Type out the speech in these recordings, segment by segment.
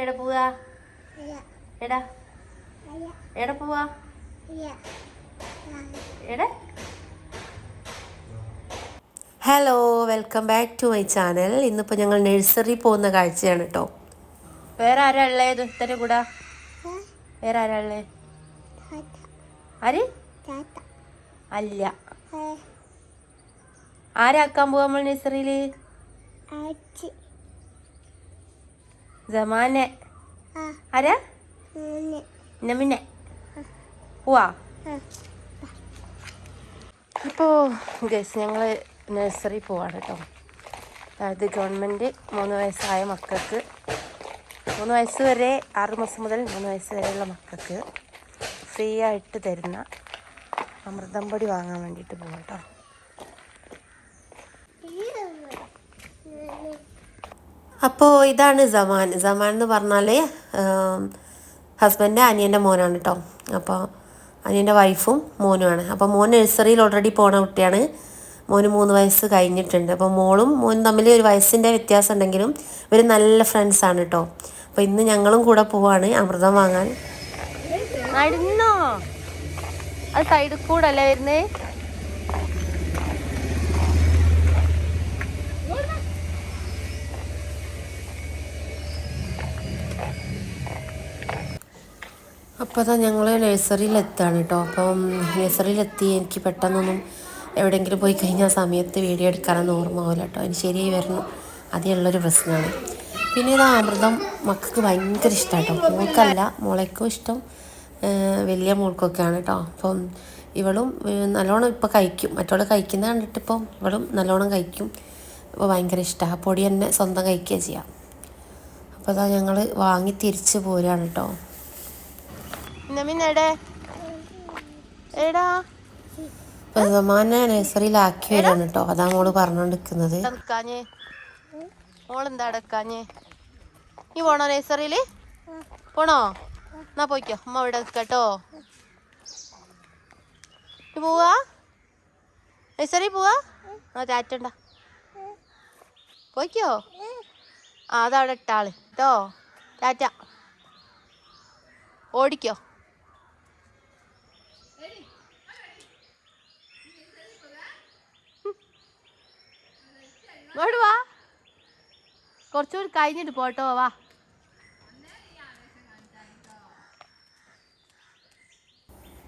എവിടെ പോവാ? എടാ. എവിടെ പോവാ? എടെ hello welcome back to my channel. ഇന്നിപ്പോൾ ഞങ്ങൾ നഴ്സറി പോകുന്ന കാഴ്ചയാണ് കേട്ടോ വേറെ ആരാ ഉള്ളേ? ഇത്തരം കൂടെ. വേറെ ആരാ ഉള്ളേ? ആര്? അല്ല. ആരാക്കാൻ പോവാ നമ്മൾ നഴ്സറിയിൽ ജമാനെ ആരാ? നമിനെ. പോവാ ഇപ്പോ ഗസ് ഞങ്ങൾ നഴ്സറി പോവാണ് കേട്ടോ അതായത് ഗവൺമെന്റ് മൂന്ന് വയസ്സായ മക്കൾക്ക് മൂന്ന് വയസ്സ് വരെ ആറ് മാസം മുതൽ മൂന്ന് വയസ്സ് വരെയുള്ള മക്കൾക്ക് ഫ്രീ ആയിട്ട് തരുന്ന അമൃതം പൊടി വാങ്ങാൻ വേണ്ടിയിട്ട് പോകട്ടോ കേട്ടോ അപ്പോൾ ഇതാണ് സമാൻ. സമാൻ എന്ന് പറഞ്ഞാൽ ഹസ്ബൻഡ് അനിയന്റെ മോനാണ് കേട്ടോ അപ്പോൾ അനിയന്റെ വൈഫും മോനുമാണ്. അപ്പോൾ മോൻ നഴ്സറിയിൽ ഓൾറെഡി പോണ കുട്ടിയാണ്. മോന് മൂന്ന് വയസ്സ് കഴിഞ്ഞിട്ടുണ്ട്. അപ്പോൾ മോളും മോനും തമ്മിൽ ഒരു വയസ്സിന്റെ വ്യത്യാസം ഉണ്ടെങ്കിലും ഇവർ നല്ല ഫ്രണ്ട്സാണ് കേട്ടോ അപ്പോൾ ഇന്ന് ഞങ്ങളും കൂടെ പോവാണ് അമൃതം വാങ്ങാൻ. നടന്നോ അത് സൈഡിൽ കൂടെ അല്ലേ വരുന്നേ? അപ്പോൾ അതാ ഞങ്ങൾ നഴ്സറിയിലെത്താണ് കേട്ടോ അപ്പം നഴ്സറിയിലെത്തി. എനിക്ക് പെട്ടെന്നൊന്നും എവിടെയെങ്കിലും പോയി കഴിഞ്ഞാൽ സമയത്ത് വീഡിയോ എടുക്കാനൊന്നും ഓർമ്മ ആവില്ല കേട്ടോ അതിന് ശരിയായി വരണം. അതേയുള്ളൊരു പ്രശ്നമാണ് പിന്നെ ഇത് അമൃതം മക്കൾക്ക് ഭയങ്കര ഇഷ്ടമാണ് കേട്ടോ മോൾക്കല്ല മോളേക്കും ഇഷ്ടം വലിയ മോൾക്കൊക്കെയാണ് കേട്ടോ അപ്പം ഇവളും നല്ലോണം ഇപ്പോൾ കഴിക്കും. മറ്റോൾ കഴിക്കുന്ന കണ്ടിട്ട് ഇപ്പം ഇവളും നല്ലോണം കഴിക്കും. അപ്പോൾ ഭയങ്കര ഇഷ്ടമാണ് പൊടി തന്നെ സ്വന്തം കഴിക്കുക ചെയ്യാം. അപ്പോൾ അതാ ഞങ്ങൾ വാങ്ങി തിരിച്ച് പോരുകയാണ് കേട്ടോ നമിനെടെ എടാ? സമാനെ നഴ്സറിയിലാക്കി വരാണ് കേട്ടോ അതാ മോൾ പറഞ്ഞോണ്ടിരിക്കുന്നത്. മോളെന്താ അടക്കാഞ്ഞേ നീ പോണോ നഴ്സറിയിൽ? പോണോ? എന്നാ പോയിക്കോ. അമ്മ ഇവിടെ നിൽക്കട്ടോ നീ പോവാ? നഴ്സറി പോവാ? ആ ചാറ്റണ്ട. പോയിക്കോ? ആ അതവിടെ ഇട്ടാൾ. കേട്ടോ ടാറ്റ. ഓടിക്കോ. ഇങ്ങോട്ട് വാ. കുറച്ചുകൂടി കഴിഞ്ഞിട്ട് പോട്ടോ വാ.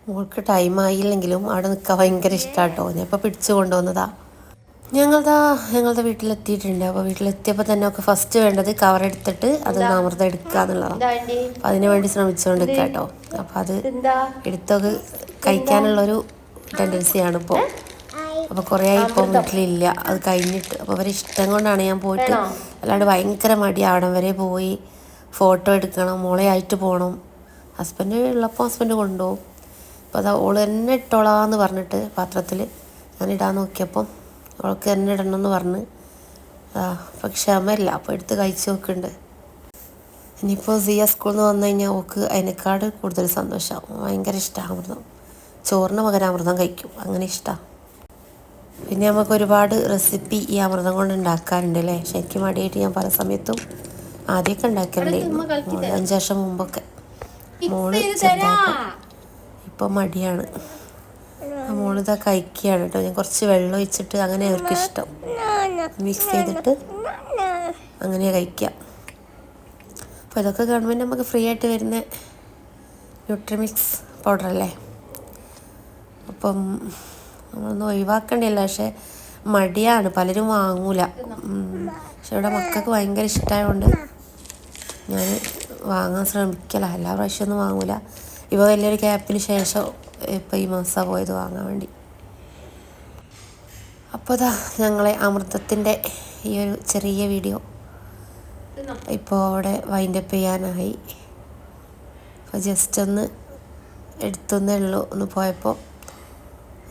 മോൾക്ക് ടൈം ആയില്ലെങ്കിലും അവിടെ നിൽക്കാൻ ഭയങ്കര ഇഷ്ടാട്ടോ ഞാൻ ഇപ്പോൾ പിടിച്ചു കൊണ്ടുവന്നതാ. ഞങ്ങളതാ ഞങ്ങളുടെ വീട്ടിലെത്തിയിട്ടുണ്ട്. അപ്പോൾ വീട്ടിലെത്തിയപ്പോൾ തന്നെ ഒക്കെ ഫസ്റ്റ് വേണ്ടത് കവർ എടുത്തിട്ട് അത് അമൃതം എടുക്കുക എന്നുള്ളതാണ് അതിനു വേണ്ടി ശ്രമിച്ചുകൊണ്ട് നിൽക്കാം കേട്ടോ. അപ്പം അത് എടുത്തൊക്കെ കഴിക്കാനുള്ളൊരു ടെൻഡൻസിയാണ് ഇപ്പോൾ അപ്പോൾ കുറേ ആയി ഇപ്പോൾ വീട്ടിലില്ല. അത് കഴിഞ്ഞിട്ട് അപ്പോൾ അവരെ ഇഷ്ടം കൊണ്ടാണ് ഞാൻ പോയിട്ട് അല്ലാണ്ട് ഭയങ്കര മടി. അവിടം വരെ പോയി ഫോട്ടോ എടുക്കണം മോളെ ആയിട്ട് പോകണം ഹസ്ബൻഡ് ഉള്ളപ്പോൾ ഹസ്ബൻഡ് കൊണ്ടുപോകും അപ്പോൾ അതാ ഓൾ തന്നെ ഇട്ടോളാന്ന് പറഞ്ഞിട്ട് പാത്രത്തിൽ ഞാൻ ഇടാൻ നോക്കിയപ്പം അവൾക്ക് തന്നെ ഇടണം എന്ന് പറഞ്ഞ് ആ അപ്പം ക്ഷമയില്ല അപ്പോൾ എടുത്ത് കഴിച്ച് നോക്കുന്നുണ്ട് ഇനിയിപ്പോൾ സിയ സ്കൂളിൽ നിന്ന് വന്നു കഴിഞ്ഞാൽ ഓക്ക് അതിനേക്കാട് കൂടുതൽ സന്തോഷമാവും ഭയങ്കര ഇഷ്ടമാണ് അമൃതം ചോറിന് പകരം അമൃതം കഴിക്കും. അങ്ങനെ ഇഷ്ടമാണ് പിന്നെ നമുക്ക് ഒരുപാട് റെസിപ്പി ഈ അമൃതം കൊണ്ട് ഉണ്ടാക്കാറുണ്ട് അല്ലേ? ശരിക്കും മടിയായിട്ട് ഞാൻ പല സമയത്തും ആദ്യമൊക്കെ ഉണ്ടാക്കലുണ്ടായിരുന്നു മോൾ അഞ്ച് വർഷം മുമ്പൊക്കെ. മോൾ ഇപ്പൊ മടിയാണ്. ആ മോളിതാ കഴിക്കുകയാണ് കേട്ടോ. ഞാൻ കുറച്ച് വെള്ളം ഒഴിച്ചിട്ട് അങ്ങനെ അവർക്ക് ഇഷ്ടം. മിക്സ് ചെയ്തിട്ട് അങ്ങനെ കഴിക്കാം അപ്പോൾ ഇതൊക്കെ ഗവൺമെന്റ് നമുക്ക് ഫ്രീ ആയിട്ട് വരുന്ന ന്യൂട്രിമിക്സ് പൗഡർ അല്ലേ അപ്പം നമ്മളൊന്നും ഒഴിവാക്കണ്ടില്ല പക്ഷെ മടിയാണ്. പലരും വാങ്ങൂല. പക്ഷെ ഇവിടെ മക്കൾക്ക് ഭയങ്കര ഇഷ്ടമായതുകൊണ്ട് ഞാൻ വാങ്ങാൻ ശ്രമിക്കല. എല്ലാ പ്രാവശ്യമൊന്നും വാങ്ങൂല. ഇവ വലിയൊരു ക്യാപ്പിന് ശേഷം ഇപ്പം ഈ മാസം പോയത് വാങ്ങാൻ വേണ്ടി. അപ്പോൾ അതാ ഞങ്ങളെ അമൃതത്തിന്റെ ഈ ഒരു ചെറിയ വീഡിയോ ഇപ്പോൾ അവിടെ വൈൻഡപ്പ് ചെയ്യാനായി. അപ്പോൾ ജസ്റ്റ് ഒന്ന് എടുത്തുന്നേ ഉള്ളൂ. ഒന്ന് പോയപ്പോൾ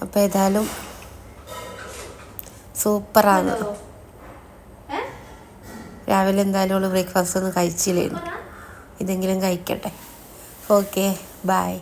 അപ്പോൾ ഏതായാലും സൂപ്പറാണ്. രാവിലെ എന്തായാലും ഉള്ള ബ്രേക്ക്ഫാസ്റ്റ് ഒന്നും കഴിച്ചില്ലായിരുന്നു ഇതെങ്കിലും കഴിക്കട്ടെ. Okay bye